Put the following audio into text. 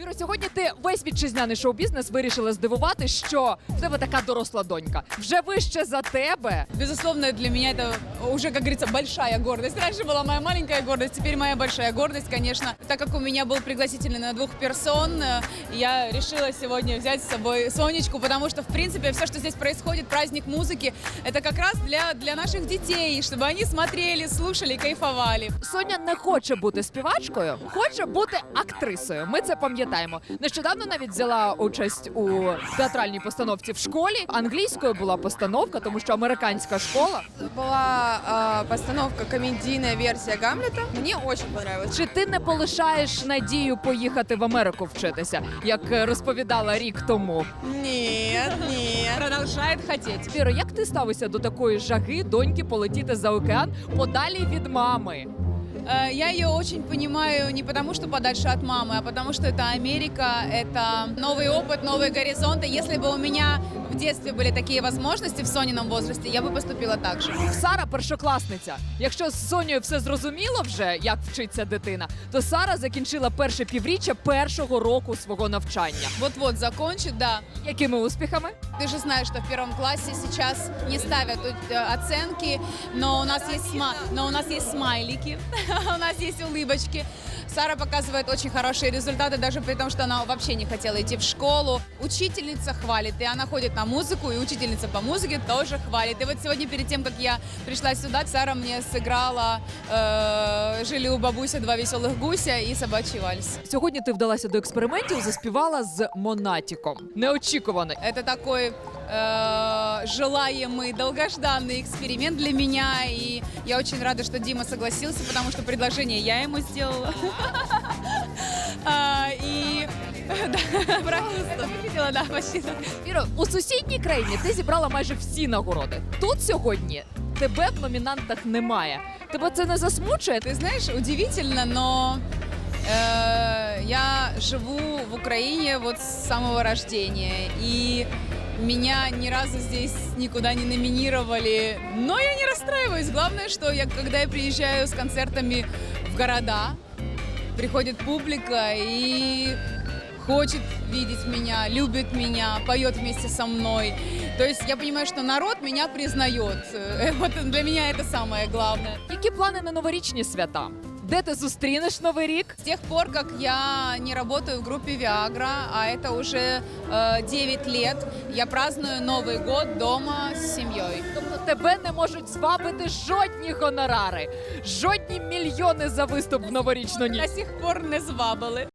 Віро, сьогодні ти весь вітчизняний шоу-бізнес вирішила здивувати, що в тебе така доросла донька. Вже вище за тебе. Безусловно, для меня это уже, как говорится, большая гордость. Раньше была моя маленькая гордость, теперь моя большая гордость, конечно. Так как у меня был пригласительный на двух персон, э, я решила сегодня взять с собой Сонечку, потому что, в принципе, все, что здесь происходит, праздник музыки, это как раз для, для наших детей, чтобы они смотрели, слушали, кайфовали. Соня не хоче бути співачкою, хоче бути актрисою. Ми це пам'ятаємо. Нещодавно навіть взяла участь у театральній постановці в школі. Англійською була постановка, тому що американська школа. Была э, постановка комедийная версия Гамлета. Мне очень понравилось. Чи ти не полишаєш надію поїхати в Америку вчитися, як е, розповідала рік тому? Нет, нет. Продолжает хотеть. Віро, як ти ставишся до такої жаги доньки полетіти за океан подалі від мами? Э, Я ее очень понимаю не потому, что подальше от мамы, а потому что это Америка, это новый опыт, новые горизонты. Если бы у меня в детстве были такие возможности в Сонином возрасте, я бы поступила так же. Сара першокласниця. Якщо з Сонею все зрозуміло вже, як вчиться дитина, то Сара закінчила перше півріччя першого року свого навчання. Вот-вот закончит, да. Якими успіхами? Ты же знаешь, что в первом классе сейчас не ставят э, оценки, но у нас есть сма- но у нас есть смайлики, у нас есть улыбочки. Сара показывает очень хорошие результаты, даже при том, что она вообще не хотела идти в школу. Учительница хвалит, и она ходит на музыку, и учительница по музыке тоже хвалит. И вот сегодня, перед тем, как я пришла сюда, Сара мне сыграла э, «Жили у бабуся два веселых гуся» и «Собачий вальс». Сьогодні ти вдалася до експериментів, заспівала з Монатіком. Неочікувано. Это такой э, желаемый, долгожданный эксперимент для меня. И я очень рада, что Дима согласился, потому что предложение я ему сделала. А, И да, правда, хотела, да, почти. так. Віро, у сусідній країні ти зібрала майже всі нагороди. Тут сьогодні тебе в номінантах немає. Тебе це не засмучує? Ты знаешь, удивительно, но э, я живу в Украине вот с самого рождения. И меня ни разу здесь никуда не номинировали. Но я не расстраиваюсь. Главное, что я, когда я приезжаю с концертами в города, приходит публика и хочет видеть меня, любит меня, поет вместе со мной. То есть я понимаю, что народ меня признает. Вот для меня это самое главное. Які плани на новорічні свята? Де ти зустрінеш новий рік? С тех пор, как я не работаю в группе Viagra, а это уже э, 9 лет, я праздную Новый год дома с семьей. Тобто тебе не можуть звабити жодні гонорари, жодні мільйони за виступ в новорічну ніч. До сих пор не звабили.